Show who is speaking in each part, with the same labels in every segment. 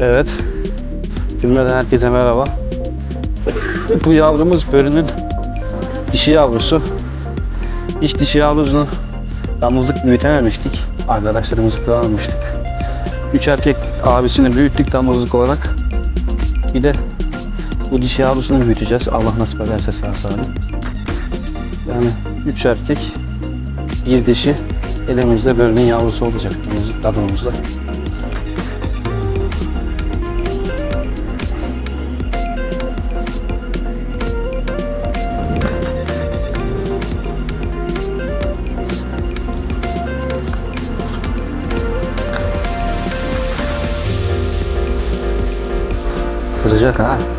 Speaker 1: Evet. Cümleden herkese merhaba. Bu yavrumuz börünün dişi yavrusu. Hiç dişi yavrusunu damızlık büyütememiştik. Arkadaşlarımızı kullanmıştık. Üç erkek abisini büyüttük damızlık olarak. Bir de bu dişi yavrusunu büyüteceğiz. Allah nasip ederse sağ salim. Yani üç erkek, bir dişi elimizde börünün yavrusu olacak. Damızlık tadımızda. fazer GH.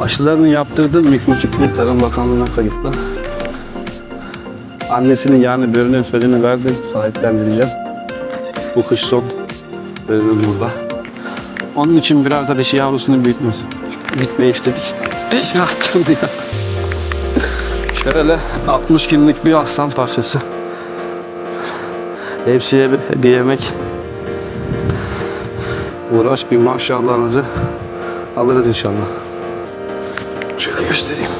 Speaker 1: Aşılarını yaptırdım mikroçipli Tarım Bakanlığı'na kayıtlı. Annesinin yani börünün sözünü verdim, sahiplendireceğim. Bu kış son börünüm burada. Onun için biraz da dişi yavrusunu büyütmesi. Gitmeyi istedik. İşte attım ya. Şöyle 60 günlük bir aslan parçası. Hepsiye bir, bir yemek. Uğraş bir maşallahınızı alırız inşallah. Şöyle göstereyim.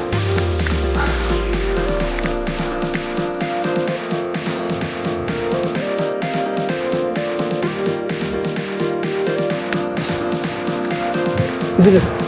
Speaker 1: Gidelim.